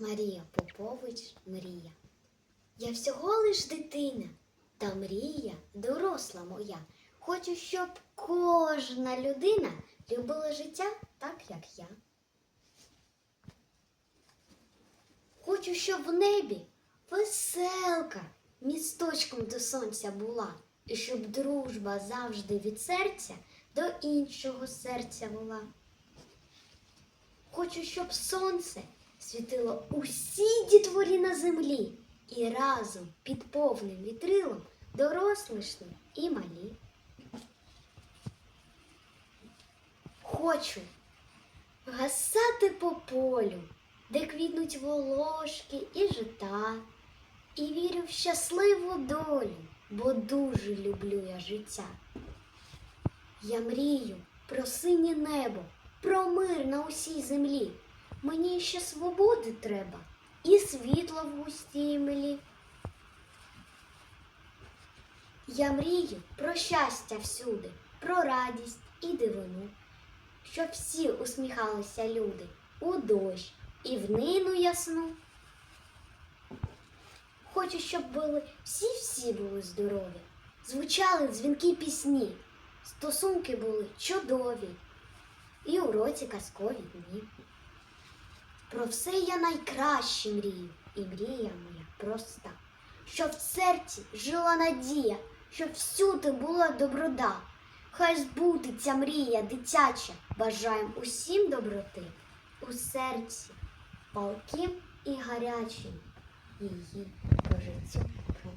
Марія Попович мрія. Я всього лиш дитина, та мрія доросла моя. Хочу, щоб кожна людина любила життя так, як я. Хочу, щоб в небі веселка місточком до сонця була, і щоб дружба завжди від серця до іншого серця була. Хочу, щоб сонце світило усій дітворі на землі і разом під повним вітрилом дорослишні і малі. Хочу гасати по полю, де квітнуть волошки і жита, і вірю в щасливу долю, бо дуже люблю я життя. Я мрію про синє небо, про мир на усій землі. Мені ще свободи треба і світло в густій млі. Я мрію про щастя всюди, про радість і дивину, щоб всі усміхалися люди у дощ і в нину ясну. Хочу, щоб були всі-всі були здорові, звучали дзвінки пісні, стосунки були чудові, і уроці казкові дні. Про все я найкраще мрію, і мрія моя проста, щоб в серці жила надія, щоб всюди була доброда. Хай збудеться мрія дитяча, бажаєм усім доброти, у серці палким і гарячим її по